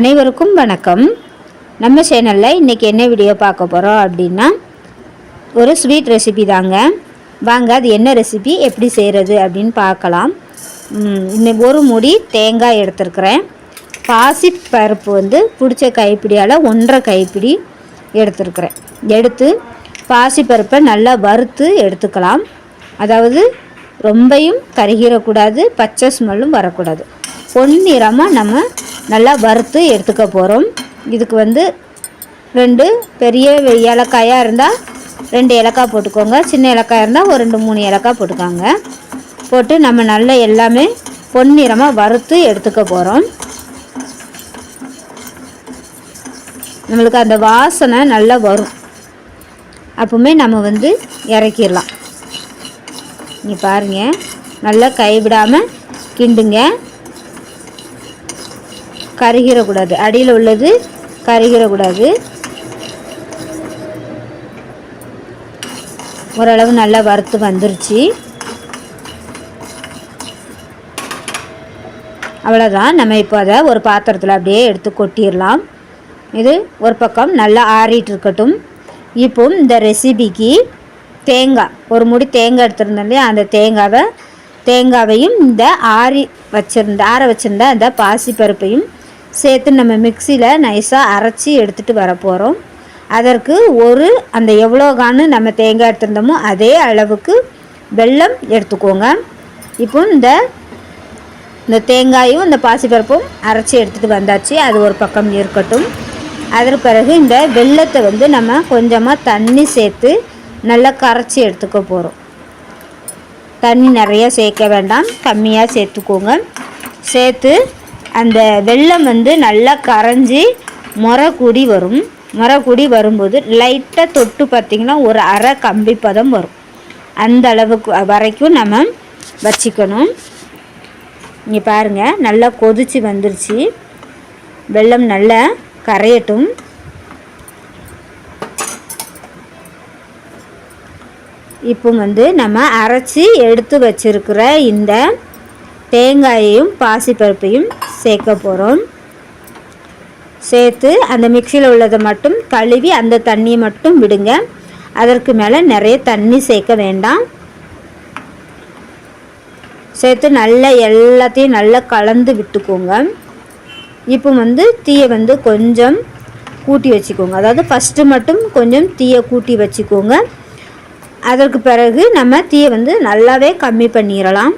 அனைவருக்கும் வணக்கம். நம்ம சேனலில் இன்றைக்கி என்ன வீடியோ பார்க்க போகிறோம் அப்படின்னா ஒரு ஸ்வீட் ரெசிபி தாங்க. வாங்க அது என்ன ரெசிபி எப்படி செய்கிறது அப்படின்னு பார்க்கலாம். இன்னும் இன்னைக்கு ஒரு முடி தேங்காய் எடுத்துருக்குறேன். பாசி பருப்பு வந்து பிடிச்ச கைப்பிடியால் ஒன்றரை கைப்பிடி எடுத்துருக்குறேன். எடுத்து பாசி பருப்பை நல்லா வறுத்து எடுத்துக்கலாம். அதாவது ரொம்பையும் கருகிடக்கூடாது பச்சை ஸ்மெல்லும் வரக்கூடாது. பொன்னிறமாக நம்ம நல்லா வறுத்து எடுத்துக்க போகிறோம் இதுக்கு வந்து ரெண்டு பெரிய ஏலக்காயாக இருந்தால் ரெண்டு ஏலக்காய் போட்டுக்கோங்க. சின்ன ஏலக்காய் இருந்தால் ஒரு ரெண்டு மூணு ஏலக்காய் போட்டுக்கோங்க. போட்டு நம்ம நல்லா எல்லாமே பொன்னிறமாக வறுத்து எடுத்துக்க போகிறோம் நம்மளுக்கு அந்த வாசனை நல்லா வரும். அப்பவுமே நம்ம வந்து இறக்கிடலாம். இங்கே பாருங்கள் நல்லா கைவிடாமல் கிண்டுங்க. கருகிடக்கூடாது அடியில் உள்ளது கருகிடக்கூடாது ஓரளவு நல்லா வறுத்து வந்துருச்சு. அவ்வளோதான் நம்ம இப்போ அதை ஒரு பாத்திரத்தில் அப்படியே எடுத்து கொட்டிடலாம். இது ஒரு பக்கம் நல்லா ஆறிட்டு இருக்கட்டும். இப்போ இந்த ரெசிபிக்கு தேங்காய் ஒரு முடி தேங்காய் எடுத்திருந்தோம் இல்லையா? அந்த தேங்காவை தேங்காவையும் இந்த ஆறி வச்சிருந்த ஆற வச்சுருந்த அந்த பாசிப்பருப்பையும் சேர்த்து நம்ம மிக்சியில் நைஸாக அரைச்சி எடுத்துகிட்டு வர போகிறோம் அதற்கு ஒரு அந்த எவ்வளோ கான்னு நம்ம தேங்காய் எடுத்திருந்தோமோ அதே அளவுக்கு வெல்லம் எடுத்துக்கோங்க. இப்போ இந்த இந்த தேங்காயும் இந்த பாசிப்பருப்பும் அரைச்சி எடுத்துகிட்டு வந்தாச்சு. அது ஒரு பக்கம் இருக்கட்டும். அதற்கு பிறகு இந்த வெல்லத்தை வந்து நம்ம கொஞ்சமாக தண்ணி சேர்த்து நல்லா கரைச்சி எடுத்துக்க போகிறோம் தண்ணி நிறையா சேர்க்க வேண்டாம். கம்மியாக சேர்த்துக்கோங்க. சேர்த்து அந்த வெல்லம் வந்து நல்லா கரைஞ்சி முறை கூடி வரும். முறை கூடி வரும்போது லைட்டாக தொட்டு பார்த்திங்கன்னா ஒரு அரை கம்பி பதம் வரும். அந்த அளவுக்கு வரைக்கும் நம்ம வச்சுக்கணும். இங்கே பாருங்கள் நல்லா கொதிச்சு வந்துருச்சு. வெல்லம் நல்லா கரையட்டும். இப்போ வந்து நம்ம அரைச்சி எடுத்து வச்சிருக்கிற இந்த தேங்காயையும் பாசிப்பருப்பையும் சேர்க்க போகிறோம் சேர்த்து அந்த மிக்சியில் உள்ளதை மட்டும் கழுவி அந்த தண்ணியை மட்டும் விடுங்க. அதற்கு மேலே நிறைய தண்ணி சேர்க்க வேண்டாம். சேர்த்து நல்லா எல்லாத்தையும் நல்லா கலந்து விட்டுக்கோங்க. இப்போ வந்து தீயை வந்து கொஞ்சம் கூட்டி வச்சுக்கோங்க. அதாவது ஃபஸ்ட்டு மட்டும் கொஞ்சம் தீயை கூட்டி வச்சுக்கோங்க. அதற்கு பிறகு நம்ம தீயை வந்து நல்லாவே கம்மி பண்ணிடலாம்.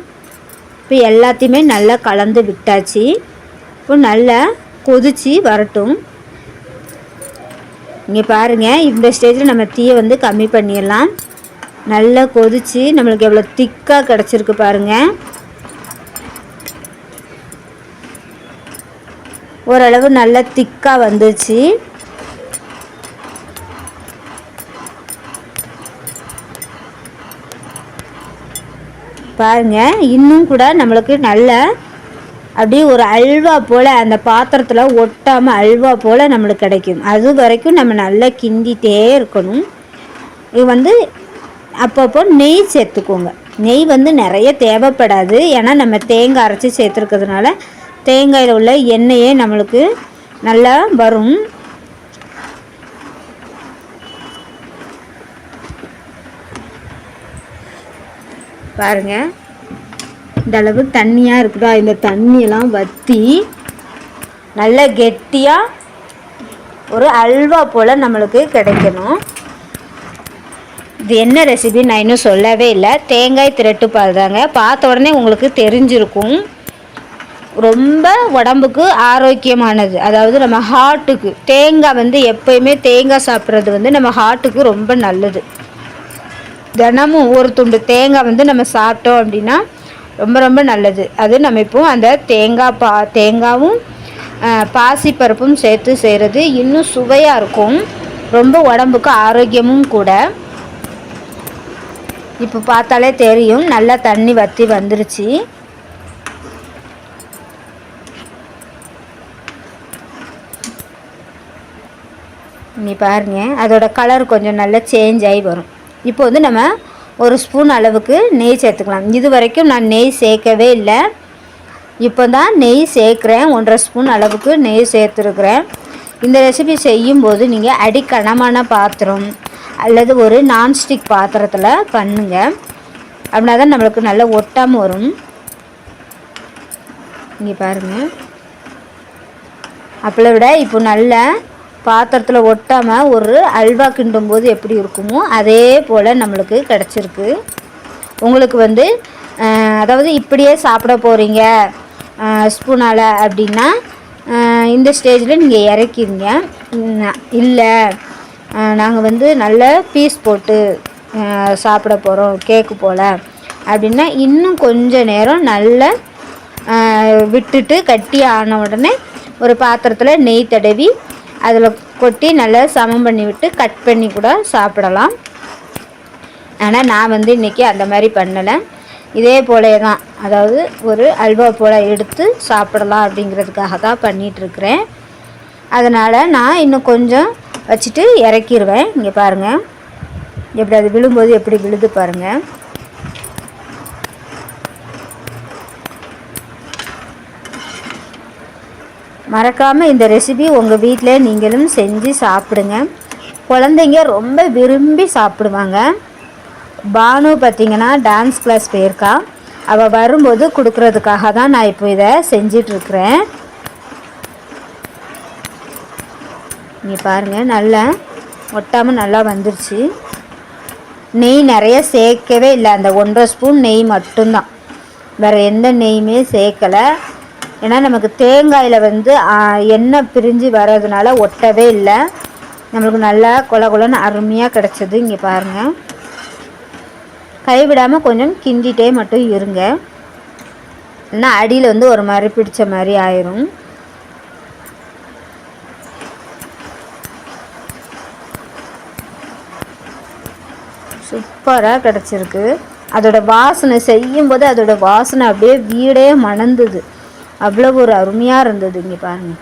இப்போ எல்லாத்தையுமே நல்லா கலந்து விட்டாச்சு. இப்போ நல்லா கொதிச்சு வரட்டும். இங்கே பாருங்கள் இந்த ஸ்டேஜில் நம்ம தீயை வந்து கம்மி பண்ணிடலாம். நல்லா கொதிச்சு நம்மளுக்கு எவ்வளோ திக்காக கிடச்சிருக்கு பாருங்கள் ஓரளவு நல்லா திக்காக வந்துச்சு. பாருங்க இன்னும் கூட நம்மளுக்கு நல்ல அப்படியே ஒரு அல்வா போல் அந்த பாத்திரத்தில் ஒட்டாமல் அல்வா போல் நம்மளுக்கு கிடைக்கும். அது வரைக்கும் நம்ம நல்லா கிண்டிகிட்டே இருக்கணும். இது வந்து அப்பப்போ நெய் சேர்த்துக்கோங்க. நெய் வந்து நிறைய தேவைப்படாது. ஏன்னா நம்ம தேங்காய் அரைச்சி சேர்த்துருக்கிறதுனால தேங்காயில் உள்ள எண்ணெயே நம்மளுக்கு நல்லா வரும். பாருங்க. இந்த அளவு தண்ணியாக இருக்குதா? இந்த தண்ணியெல்லாம் வற்றி நல்ல கெட்டியாக ஒரு அல்வா போல் நம்மளுக்கு கிடைக்கணும். இது என்ன ரெசிபி நான் இன்னும் சொல்லவே இல்லை. தேங்காய் திரட்டு பால் தாங்க. பார்த்த உடனே உங்களுக்கு தெரிஞ்சிருக்கும். ரொம்ப உடம்புக்கு ஆரோக்கியமானது. அதாவது நம்ம ஹார்ட்டுக்கு தேங்காய் வந்து எப்பயுமே தேங்காய் சாப்பிட்றது வந்து நம்ம ஹார்ட்டுக்கு ரொம்ப நல்லது. தினமும் ஒரு துண்டு தேங்காய் வந்து நம்ம சாப்பிட்டோம் அப்படின்னா ரொம்ப ரொம்ப நல்லது. அது நம்ம இப்போ அந்த தேங்காய் பா தேங்காவும் பாசிப்பருப்பும் சேர்த்து செய்கிறது இன்னும் சுவையாக இருக்கும். ரொம்ப உடம்புக்கு ஆரோக்கியமும் கூட. இப்போ பார்த்தாலே தெரியும். நல்லா தண்ணி வற்றி வந்துருச்சு. நீ பாருங்க. அதோட கலர் கொஞ்சம் நல்லா சேஞ்ச் ஆகி வரும். இப்போ வந்து நம்ம ஒரு ஸ்பூன் அளவுக்கு நெய் சேர்த்துக்கலாம். இது வரைக்கும் நான் நெய் சேர்க்கவே இல்லை. இப்போ தான் நெய் சேர்க்குறேன். ஒன்றரை ஸ்பூன் அளவுக்கு நெய் சேர்த்துருக்குறேன். இந்த ரெசிபி செய்யும்போது நீங்கள் அடிக்கனமான பாத்திரம் அல்லது ஒரு நான்ஸ்டிக் பாத்திரத்தில் பண்ணுங்கள் அப்படின்னா தான் நம்மளுக்கு நல்லா ஒட்டாமல் வரும். இங்கே பாருங்கள் அப்பளை விட இப்போ நல்ல பாத்திரத்தில் ஒட்டாமல் ஒரு அல்வா கிண்டும் போது எப்படி இருக்குமோ அதே போல் நம்மளுக்கு கிடச்சிருக்கு. உங்களுக்கு வந்து அதாவது இப்படியே சாப்பிட போகிறீங்க ஸ்பூனால் அப்படின்னா இந்த ஸ்டேஜில் நீங்கள் இறக்கிடுங்க இல்லை நாங்கள் வந்து நல்ல பீஸ் போட்டு சாப்பிட போகிறோம் கேக்கு போல். அப்படின்னா இன்னும் கொஞ்சம் நேரம் நல்ல விட்டுட்டு கட்டி ஆன உடனே ஒரு பாத்திரத்தில் நெய் தடவி அதில் கொட்டி நல்லா சமம் பண்ணி விட்டு கட் பண்ணி கூட சாப்பிடலாம். ஆனால் நான் வந்து இன்றைக்கி அந்த மாதிரி பண்ணலை. இதே போலே தான் அதாவது ஒரு அல்வா போல் எடுத்து சாப்பிடலாம் அப்படிங்கிறதுக்காக தான் பண்ணிகிட்ருக்குறேன் அதனால் நான் இன்னும் கொஞ்சம் வச்சுட்டு இறக்கிடுவேன் இங்கே பாருங்கள் எப்படி அது விழும்போது எப்படி விழுது பாருங்கள் மறக்காமல் இந்த ரெசிபி உங்கள் வீட்டில் நீங்களும் செஞ்சு சாப்பிடுங்க. குழந்தைங்க ரொம்ப விரும்பி சாப்பிடுவாங்க. பானு பார்த்திங்கன்னா டான்ஸ் கிளாஸ் போயிருக்கா. அவள் வரும்போது கொடுக்குறதுக்காக தான் நான் இப்போ இதை செஞ்சிட்ருக்குறேன். இங்கே பாருங்கள் நல்லா ஒட்டாமல் நல்லா வந்துருச்சு. நெய் நிறைய சேர்க்கவே இல்லை. அந்த ஒன்றரை ஸ்பூன் நெய் மட்டும்தான். வேறு எந்த நெய்யுமே சேர்க்கலை. ஏன்னா நமக்கு தேங்காயில் வந்து எண்ணெய் பிரிஞ்சு வர்றதுனால ஒட்டவே இல்லை. நம்மளுக்கு நல்லா கொல கொலன்னு அருமையாக கிடச்சிது இங்கே பாருங்கள் கைவிடாமல் கொஞ்சம் கிண்டிகிட்டே மட்டும் இருங்க. ஏன்னா அடியில் வந்து ஒரு மாதிரி பிடிச்ச மாதிரி ஆயிரும். சூப்பராக கிடச்சிருக்கு. அதோட வாசனை செய்யும்போது அதோட வாசனை அப்படியே வீடே மணந்துது. அவ்வளோ ஒரு அருமையாக இருந்தது இங்கே பாருங்கள்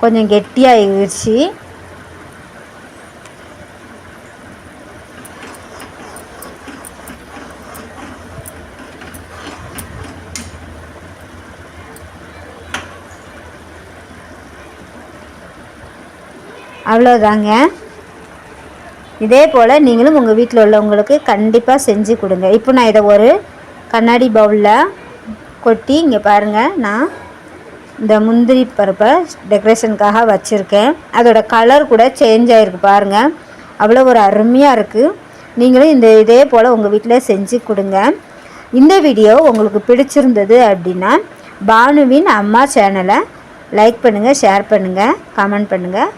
கொஞ்சம் கெட்டியாகிடுச்சு அவ்வளோதாங்க இதே போல் நீங்களும் உங்கள் வீட்டில் உள்ளவங்களுக்கு கண்டிப்பாக செஞ்சு கொடுங்க. இப்போ நான் இதை ஒரு கண்ணாடி பவுலில் கொட்டி இங்கே பாருங்கள் நான் இந்த முந்திரி பருப்பை டெக்கரேஷனுக்காக வச்சுருக்கேன். அதோட கலர் கூட சேஞ்ச் ஆகிருக்கு பாருங்கள் அவ்வளோ ஒரு அருமையாக இருக்குது நீங்களும் இந்த இதே போல் உங்கள் வீட்டில் செஞ்சு கொடுங்க. இந்த வீடியோ உங்களுக்கு பிடிச்சிருந்தது அப்படின்னா பானுவின் அம்மா சேனலை லைக் பண்ணுங்கள் ஷேர் பண்ணுங்கள் கமெண்ட் பண்ணுங்கள்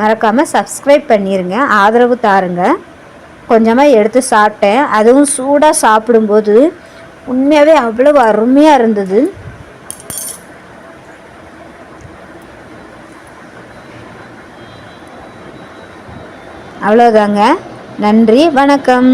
மறக்காமல் சப்ஸ்கிரைப் பண்ணிடுங்க ஆதரவு தாருங்க. கொஞ்சமாக எடுத்து சாப்பிட்டேன். அதுவும் சூடாக சாப்பிடும்போது உண்மையாகவே அவ்வளவு அருமையாக இருந்தது. அவ்வளோதாங்க நன்றி. வணக்கம்.